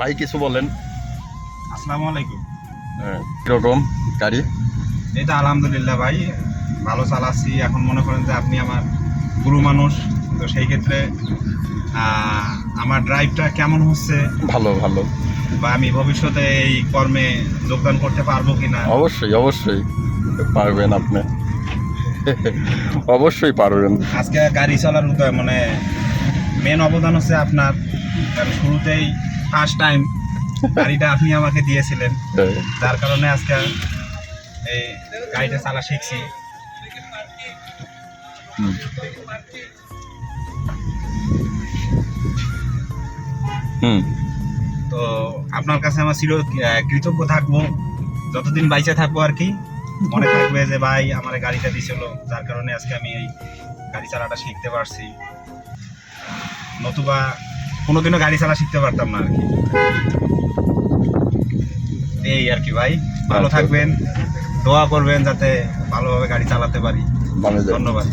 ভাই কিছু বলেন। আসসালামু আলাইকুম। হ্যাঁ, কীরকম গাড়ি? এই তো আলহামদুলিল্লাহ ভাই ভালো চালাচ্ছি। এখন মনে করেন যে আপনি আমার গুরু মানুষ তো সেই ক্ষেত্রে আমার ড্রাইভটা কেমন হচ্ছে? ভালো ভালো। বা আমি ভবিষ্যতে এই কর্মে যোগদান করতে পারব কিনা? অবশ্যই অবশ্যই। পারবেন আপনি। অবশ্যই পারবেন। আজকে গাড়ি চালার তো মানে মেন অবদান হচ্ছে আপনার। কারণ শুরুতেই ফার্স্ট টাইম গাড়িটা আপনি আমাকে দিয়েছিলেন। হ্যাঁ, যার কারণে আজকে এই গাড়িটা চালা শিখছি। হুম। তো আপনার কাছে আমার চির কৃতজ্ঞ থাকব। যতদিন বাইচে থাকব আর কি মনে থাকবে যে ভাই আমার গাড়িটা দিছিল যার কারণে আজকে আমি এই গাড়ি চালাটা শিখতে পারছি। নতুবা কোনোদিনও গাড়ি চালা শিখতে পারতাম না আর কি। এই আর কি ভাই। ভালো আচ্ছা। থাকবেন দোয়া করবেন যাতে ভালোভাবে গাড়ি চালাতে পারি। ধন্যবাদ।